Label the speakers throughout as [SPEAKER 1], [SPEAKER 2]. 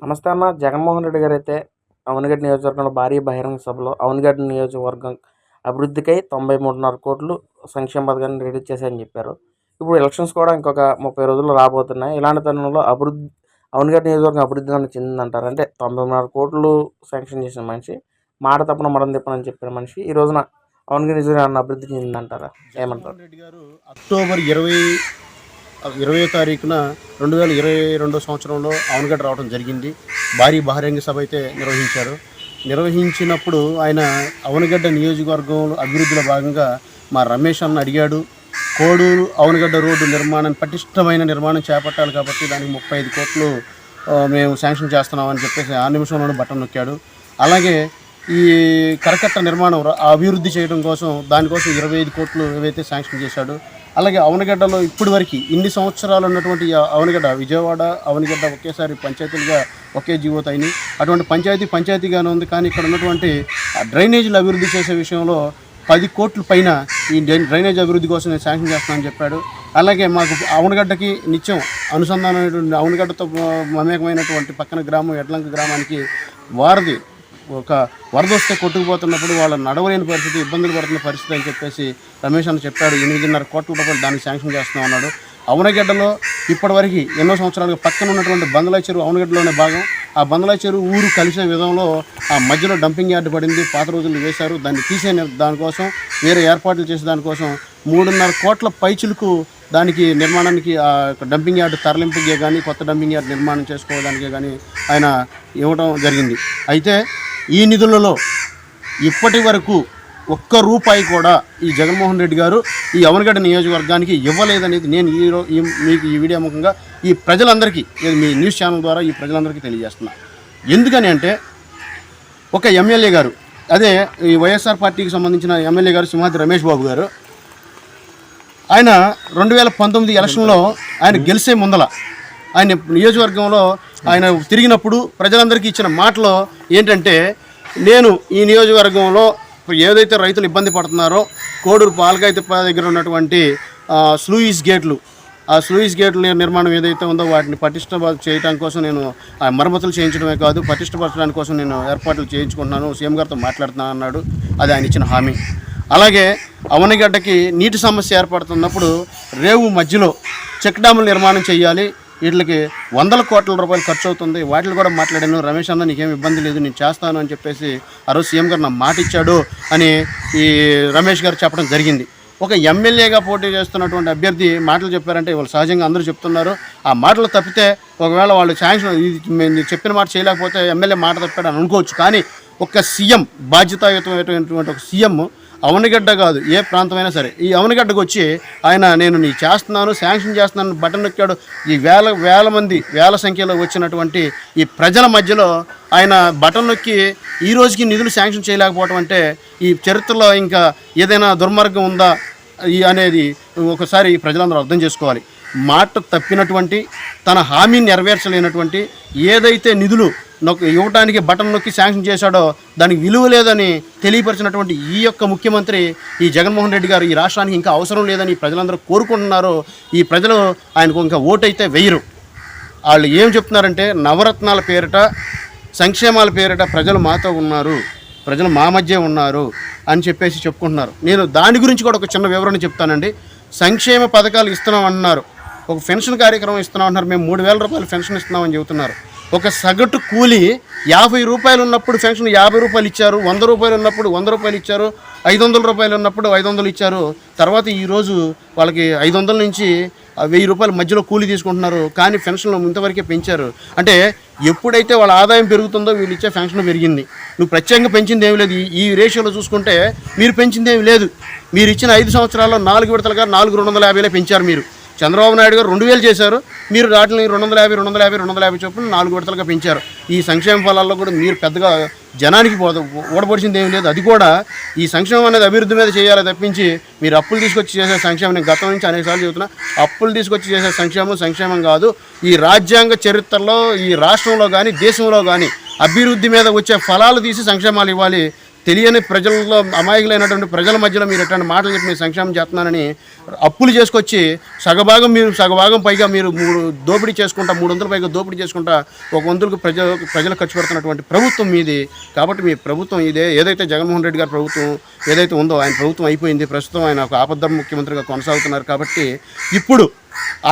[SPEAKER 1] నమస్తే అన్న. జగన్మోహన్ రెడ్డి గారు అయితే అవనగడ్డ నియోజకవర్గంలో భారీ బహిరంగ సభలో అవనగడ్డ నియోజకవర్గం అభివృద్ధికై తొంభై మూడున్నర కోట్లు సంక్షేమ పథకాన్ని రెడీ చేశాయని చెప్పారు. ఇప్పుడు ఎలక్షన్స్ కూడా ఇంకొక ముప్పై రోజుల్లో రాబోతున్నాయి. ఇలాంటి తరుణంలో అభివృద్ధి అవనగడ్డ నియోజకవర్గం అభివృద్ధి అనేది చెందిందంటారు. అంటే తొంభైన్నర కోట్లు శాంక్షన్ చేసిన మనిషి మాట తప్పన మడం తిప్పనని చెప్పిన మనిషి ఈ రోజున అవునగడ్డ నియోజకవర్గం అభివృద్ధి చెందిందంటారా? ఏమంటారు?
[SPEAKER 2] రెడ్డి గారు అక్టోబర్ ఇరవై ఇరవై తారీఖున రెండు వేల ఇరవై రెండో సంవత్సరంలో అవనగడ్డ రావడం జరిగింది. భారీ బహిరంగ సభ అయితే నిర్వహించారు. నిర్వహించినప్పుడు ఆయన అవనగడ్డ నియోజకవర్గంలో అభివృద్ధిలో భాగంగా మా రమేష్ అన్న అడిగాడు కోడూరు అవనగడ్డ రోడ్డు నిర్మాణం పటిష్టమైన నిర్మాణం చేపట్టాలి కాబట్టి దానికి ముప్పై ఐదు కోట్లు మేము శాంక్షన్ చేస్తున్నామని చెప్పేసి ఆ నిమిషంలోనే బటన్ నొక్కాడు. అలాగే ఈ కరకట్ట నిర్మాణం అభివృద్ధి చేయడం కోసం దానికోసం ఇరవై ఐదు కోట్లు ఏవైతే శాంక్షన్ చేశాడు అలాగే అవనగడ్డలో ఇప్పటివరకు ఇన్ని సంవత్సరాలు ఉన్నటువంటి అవనగడ్డ విజయవాడ అవనగడ్డ ఒకేసారి పంచాయతీలుగా ఒకే జీవోత అయినాయి అటువంటి పంచాయతీ పంచాయతీగానే ఉంది. కానీ ఇక్కడ ఉన్నటువంటి డ్రైనేజీలు అభివృద్ధి చేసే విషయంలో పది కోట్ల పైన ఈ డ్రైనేజ్ అభివృద్ధి కోసం నేను శాంక్షన్ చేస్తానని చెప్పాడు. అలాగే మాకు అవనగడ్డకి నిత్యం అనుసంధానమైనటువంటి అవనగడ్డతో మమేకమైనటువంటి పక్కన గ్రామం ఎడ్లంక గ్రామానికి వారధి ఒక వరద వస్తే కొట్టుకుపోతున్నప్పుడు వాళ్ళ నడవలేని పరిస్థితి ఇబ్బందులు పడుతున్న పరిస్థితి అని చెప్పేసి రమేష్ అని చెప్పాడు. ఎనిమిదిన్నర కోట్ల రూపాయలు దానికి శాంక్షన్ చేస్తున్నాం అన్నాడు. అవనగడ్డలో ఇప్పటివరకు ఎన్నో సంవత్సరాలుగా పక్కన ఉన్నటువంటి బందలా చెరువు అవనగడ్డలోనే భాగం. ఆ బందలా చెరువు ఊరు కలిసే విధంలో ఆ మధ్యలో డంపింగ్ యార్డ్ పడింది. పాత రోజులు వేశారు. దాన్ని తీసే దానికోసం వేరే ఏర్పాట్లు చేసే దానికోసం మూడున్నర కోట్ల పైచులకు దానికి నిర్మాణానికి ఆ డంపింగ్ యార్డ్ తరలింపుకే కానీ కొత్త డంపింగ్ యార్డ్ నిర్మాణం చేసుకోవడానికే కానీ ఆయన ఇవ్వడం జరిగింది. అయితే ఈ నిధులలో ఇప్పటి వరకు ఒక్క రూపాయి కూడా ఈ జగన్మోహన్ రెడ్డి గారు ఈ అవనగడ్డ నియోజకవర్గానికి ఇవ్వలేదనేది నేను ఈ ఈ మీకు ఈ వీడియో ముఖంగా ఈ ప్రజలందరికీ మీ న్యూస్ ఛానల్ ద్వారా ఈ ప్రజలందరికీ తెలియజేస్తున్నా. ఎందుకని అంటే ఒక ఎమ్మెల్యే గారు అదే ఈ వైఎస్ఆర్ పార్టీకి సంబంధించిన ఎమ్మెల్యే గారు సింహాద్రి రమేష్ బాబు గారు ఆయన రెండు వేల పంతొమ్మిది ఎలక్షన్లో ఆయన గెలిచే ముందల ఆయన నియోజకవర్గంలో ఆయన తిరిగినప్పుడు ప్రజలందరికీ ఇచ్చిన మాటలో ఏంటంటే నేను ఈ నియోజకవర్గంలో ఏదైతే రైతులు ఇబ్బంది పడుతున్నారో కోడూరు పాలకాయతిప్ప దగ్గర ఉన్నటువంటి స్లూయిస్ గేట్లు ఆ స్లూయిస్ గేట్ల నిర్మాణం ఏదైతే ఉందో వాటిని పటిష్ట చేయడం కోసం నేను ఆ మరమ్మతులు చేయించడమే కాదు పటిష్టపరచడానికి కోసం నేను ఏర్పాట్లు చేయించుకుంటున్నాను. సీఎం గారితో మాట్లాడుతున్నాను అన్నాడు అది ఆయన ఇచ్చిన హామీ. అలాగే అవనిగడ్డకి నీటి సమస్య ఏర్పడుతున్నప్పుడు రేవు మధ్యలో చెక్ డ్యాముల నిర్మాణం చేయాలి వీటికి వందల కోట్ల రూపాయలు ఖర్చు అవుతుంది. వాటిని కూడా మాట్లాడాను. రమేష్ అన్న నీకేం ఇబ్బంది లేదు నేను చేస్తాను అని చెప్పేసి ఆ రోజు సీఎం గారు నా మాట ఇచ్చాడు అని ఈ రమేష్ గారు చెప్పడం జరిగింది. ఒక ఎమ్మెల్యేగా పోటీ చేస్తున్నటువంటి అభ్యర్థి మాటలు చెప్పారంటే వాళ్ళు సహజంగా అందరూ చెప్తున్నారు. ఆ మాటలు తప్పితే ఒకవేళ వాళ్ళు శాంక్షన్ ఇది చెప్పిన మాట చేయలేకపోతే ఎమ్మెల్యే మాట తప్పాడు అని అనుకోవచ్చు. కానీ ఒక సీఎం బాధ్యతాయుతమైనటువంటి ఒక సీఎం అవనిగడ్డ కాదు ఏ ప్రాంతమైనా సరే. ఈ అవనిగడ్డకు వచ్చి ఆయన నేను నీ చేస్తున్నాను శాంక్షన్ చేస్తున్నాను బటన్ నొక్కాడు. ఈ వేల వేల మంది వేల సంఖ్యలో వచ్చినటువంటి ఈ ప్రజల మధ్యలో ఆయన బటన్ నొక్కి ఈ రోజుకి నిధులు శాంక్షన్ చేయలేకపోవటం అంటే ఈ చరిత్రలో ఇంకా ఏదైనా దుర్మార్గం ఉందా? ఈ అనేది ఒకసారి ప్రజలందరూ అర్థం చేసుకోవాలి. మాట తప్పినటువంటి తన హామీ నెరవేర్చలేనటువంటి ఏదైతే నిధులు నొక్కి ఇవ్వటానికి బటన్ నొక్కి శాంక్షన్ చేశాడో దానికి విలువ లేదని తెలియపరిచినటువంటి ఈ యొక్క ముఖ్యమంత్రి ఈ జగన్మోహన్ రెడ్డి గారు ఈ రాష్ట్రానికి ఇంకా అవసరం లేదని ప్రజలందరూ కోరుకుంటున్నారు. ఈ ప్రజలు ఆయనకు ఇంకా ఓటైతే వేయరు వాళ్ళు ఏం చెప్తున్నారంటే నవరత్నాల పేరిట సంక్షేమాల పేరిట ప్రజలు మాతో ఉన్నారు. ప్రజలు మా మధ్య ఉన్నారు అని చెప్పేసి చెప్పుకుంటున్నారు. నేను దాని గురించి కూడా ఒక చిన్న వివరణ చెప్తానండి. సంక్షేమ పథకాలు ఇస్తున్నాం అంటున్నారు. ఒక పెన్షన్ కార్యక్రమం ఇస్తున్నాం అంటున్నారు. మేము మూడు వేల రూపాయలు పెన్షన్ ఇస్తున్నామని చెబుతున్నారు. ఒక సగటు కూలి యాభై రూపాయలు ఉన్నప్పుడు ఫెన్షన్ యాభై రూపాయలు ఇచ్చారు వంద రూపాయలు ఉన్నప్పుడు వంద రూపాయలు ఇచ్చారు ఐదు వందల రూపాయలు ఉన్నప్పుడు ఐదు వందలు ఇచ్చారు. తర్వాత ఈరోజు వాళ్ళకి ఐదు వందల నుంచి వెయ్యి రూపాయల మధ్యలో కూలీ తీసుకుంటున్నారు. కానీ పెన్షన్లు ఇంతవరకే పెంచారు. అంటే ఎప్పుడైతే వాళ్ళ ఆదాయం పెరుగుతుందో వీళ్ళు ఇచ్చే పెన్షన్ పెరిగింది. నువ్వు ప్రత్యేకంగా పెంచింది ఏమి లేదు. ఈ- ఈ రేషియోలో చూసుకుంటే మీరు పెంచింది ఏమి లేదు. మీరు ఇచ్చిన ఐదు సంవత్సరాల్లో నాలుగు విడతలుగా నాలుగు రెండు వందల యాభైలో పెంచారు మీరు. చంద్రబాబు నాయుడు గారు రెండు వేలు చేశారు. మీరు వాటిని రెండు వందల యాభై రెండు వందల యాభై రెండు వందల యాభై చొప్పున నాలుగు విడతలుగా పెంచారు. ఈ సంక్షేమ ఫలాల్లో కూడా మీరు పెద్దగా జనానికి పోద ఓడపడిచింది ఏం లేదు. అది కూడా ఈ సంక్షేమం అనేది అభివృద్ధి మీద చేయాలి తప్పించి మీరు అప్పులు తీసుకొచ్చి చేసే సంక్షేమం నేను గతం నుంచి అనేకసార్లు చెబుతున్నా అప్పులు తీసుకొచ్చి చేసే సంక్షేమం సంక్షేమం కాదు. ఈ రాజ్యాంగ చరిత్రలో ఈ రాష్ట్రంలో కానీ దేశంలో కానీ అభివృద్ధి మీద వచ్చే ఫలాలు తీసి సంక్షేమాలు ఇవ్వాలి. తెలియని ప్రజల్లో అమాయకులైనటువంటి ప్రజల మధ్యలో మీరు ఎట్లాంటి మాటలు చెప్పి మీరు సంక్షేమం చేస్తున్నానని అప్పులు చేసుకొచ్చి సగభాగం మీరు సగభాగం పైగా మీరు మూడు దోపిడీ చేసుకుంటా మూడు వందల పైగా దోపిడీ చేసుకుంటా ఒక వందలకు ప్రజ ప్రజలు ఖర్చు పెడుతున్నటువంటి ప్రభుత్వం మీది. కాబట్టి మీ ప్రభుత్వం ఇదే ఏదైతే జగన్మోహన్ రెడ్డి గారి ప్రభుత్వం ఏదైతే ఉందో ఆయన ప్రభుత్వం అయిపోయింది ప్రస్తుతం ఆయన ఒక ఆపద్ధర్మ ముఖ్యమంత్రిగా కొనసాగుతున్నారు కాబట్టి ఇప్పుడు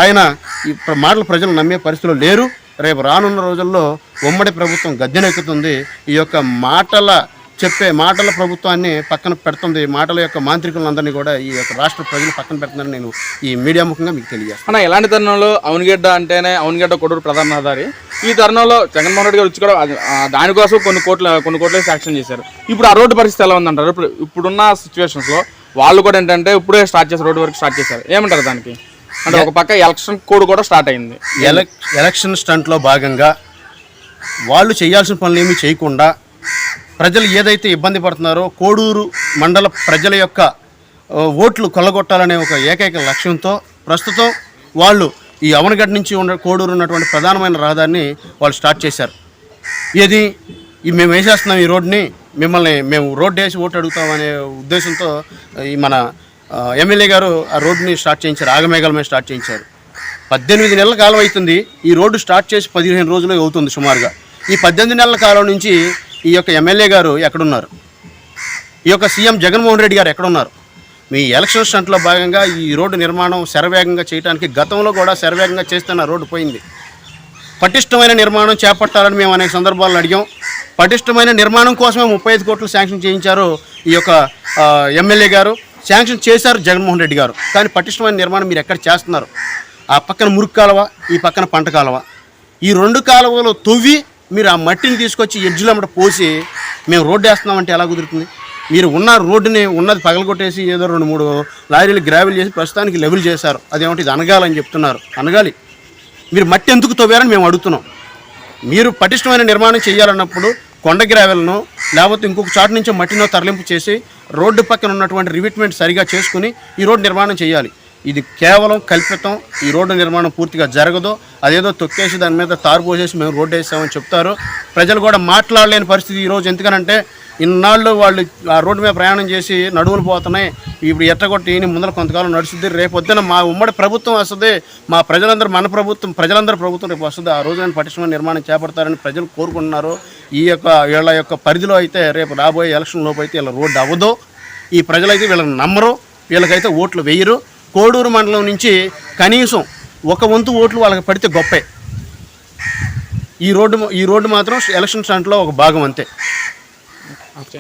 [SPEAKER 2] ఆయన ఈ మాటలు ప్రజలు నమ్మే పరిస్థితిలో లేరు. రేపు రానున్న రోజుల్లో ఉమ్మడి ప్రభుత్వం గద్దెనెక్కుతుంది. ఈ యొక్క మాటల చెప్పే మాటల ప్రభుత్వాన్ని పక్కన పెడుతుంది. మాటల యొక్క మాంత్రికులందరినీ కూడా ఈ యొక్క రాష్ట్ర ప్రజలు పక్కన పెడుతుందని నేను ఈ మీడియా ముఖంగా మీకు తెలియజేస్తాను.
[SPEAKER 3] అన్న ఎలాంటి తరుణంలో అవునగడ్డ అంటేనే అవునగడ్డ కొడూరు ప్రధాన రహదారి? ఈ తరుణంలో జగన్మోహన్ రెడ్డి గారు వచ్చి కూడా దానికోసం కొన్ని కోట్ల కొన్ని కోట్ల శాంక్షన్ చేశారు. ఇప్పుడు ఆ రోడ్డు పరిస్థితి ఎలా ఉందంటారు? ఇప్పుడు ఇప్పుడున్న సిచ్యువేషన్స్లో వాళ్ళు కూడా ఏంటంటే ఇప్పుడే స్టార్ట్ చేశారు రోడ్డు వరకు స్టార్ట్ చేశారు. ఏమంటారు దానికి? అంటే ఒక పక్క ఎలక్షన్ కోడ్ కూడా స్టార్ట్ అయింది.
[SPEAKER 2] ఎలక్ ఎలక్షన్ స్టంట్లో భాగంగా వాళ్ళు చేయాల్సిన పనులు ఏమీ చేయకుండా ప్రజలు ఏదైతే ఇబ్బంది పడుతున్నారో కోడూరు మండల ప్రజల యొక్క ఓట్లు కొల్లగొట్టాలనే ఒక ఏకైక లక్ష్యంతో ప్రస్తుతం వాళ్ళు ఈ అవనగడ్ నుంచి ఉన్న కోడూరు ఉన్నటువంటి ప్రధానమైన రహదారిని వాళ్ళు స్టార్ట్ చేశారు. ఏది? ఈ మేము వేసేస్తున్నాం ఈ రోడ్ని మిమ్మల్ని మేము రోడ్డు వేసి ఓటు అడుగుతామనే ఉద్దేశంతో ఈ మన ఎమ్మెల్యే గారు ఆ రోడ్డుని స్టార్ట్ చేయించారు ఆగమేఘాలమే స్టార్ట్ చేయించారు. పద్దెనిమిది నెలల కాలం అవుతుంది ఈ రోడ్డు స్టార్ట్ చేసి పదిహేను రోజులు అవుతుంది సుమారుగా. ఈ పద్దెనిమిది నెలల కాలం నుంచి ఈ యొక్క ఎమ్మెల్యే గారు ఎక్కడున్నారు? ఈ యొక్క సీఎం జగన్మోహన్ రెడ్డి గారు ఎక్కడున్నారు? మీ ఎలక్షన్ స్టంట్లో భాగంగా ఈ రోడ్డు నిర్మాణం శరవేగంగా చేయడానికి గతంలో కూడా శరవేగంగా చేస్తున్న రోడ్డు పోయింది. పటిష్టమైన నిర్మాణం చేపట్టాలని మేము అనేక సందర్భాలను అడిగాం. పటిష్టమైన నిర్మాణం కోసమే ముప్పై ఐదు కోట్లు శాంక్షన్ చేయించారు ఈ యొక్క ఎమ్మెల్యే గారు. శాంక్షన్ చేశారు జగన్మోహన్ రెడ్డి గారు. కానీ పటిష్టమైన నిర్మాణం మీరు ఎక్కడ చేస్తున్నారు? ఆ పక్కన మురుగు కాలువ ఈ పక్కన పంట కాలువ. ఈ రెండు కాలువలు తవ్వి మీరు ఆ మట్టిని తీసుకొచ్చి ఎడ్జులు అమ్మట పోసి మేము రోడ్డు వేస్తున్నామంటే ఎలా కుదురుతుంది? మీరు ఉన్న రోడ్డుని ఉన్నది పగలగొట్టేసి ఏదో రెండు మూడు లారీలు గ్రావెల్ చేసి ప్రస్తుతానికి లెవెల్ చేశారు. అదేమంటే ఇది అనగాలని చెప్తున్నారు. అనగాలి. మీరు మట్టి ఎందుకు తవ్వారని మేము అడుగుతున్నాం. మీరు పటిష్టమైన నిర్మాణం చేయాలన్నప్పుడు కొండ గ్రావెల్ను లేకపోతే ఇంకొక చాటు నుంచి మట్టినో తరలింపు చేసి రోడ్డు పక్కన ఉన్నటువంటి రివిట్మెంట్ సరిగా చేసుకుని ఈ రోడ్డు నిర్మాణం చేయాలి. ఇది కేవలం కల్పితం ఈ రోడ్డు నిర్మాణం పూర్తిగా జరగదు. అదేదో తొక్కేసి దాని మీద తారు పోసేసి మేము రోడ్డు వేసామని చెప్తారు. ప్రజలు కూడా మాట్లాడలేని పరిస్థితి ఈరోజు ఎందుకనంటే ఇన్నాళ్ళు వాళ్ళు ఆ రోడ్డు మీద ప్రయాణం చేసి నడువులు పోతున్నాయి. ఇప్పుడు ఎట్టగొట్టి ముందర కొంతకాలం నడుస్తుంది. రేపు పొద్దున మా ఉమ్మడి ప్రభుత్వం వస్తుంది. మా ప్రజలందరూ మన ప్రభుత్వం ప్రజలందరూ ప్రభుత్వం రేపు వస్తుంది. ఆ రోజు పటిష్టమైన నిర్మాణం చేపడతారని ప్రజలు కోరుకుంటున్నారు. ఈ యొక్క వీళ్ళ యొక్క పరిధిలో అయితే రేపు రాబోయే ఎలక్షన్ లోపు అయితే వీళ్ళ రోడ్డు అవ్వదు. ఈ ప్రజలైతే వీళ్ళని నమ్మరు. వీళ్ళకైతే ఓట్లు వేయరు. కోడూరు మండలం నుంచి కనీసం ఒక వంతు ఓట్లు వాళ్ళకి పడితే గొప్పే. ఈ రోడ్డు ఈ రోడ్డు మాత్రం ఎలక్షన్ స్టాంట్లో ఒక భాగం అంతే.
[SPEAKER 3] ఓకే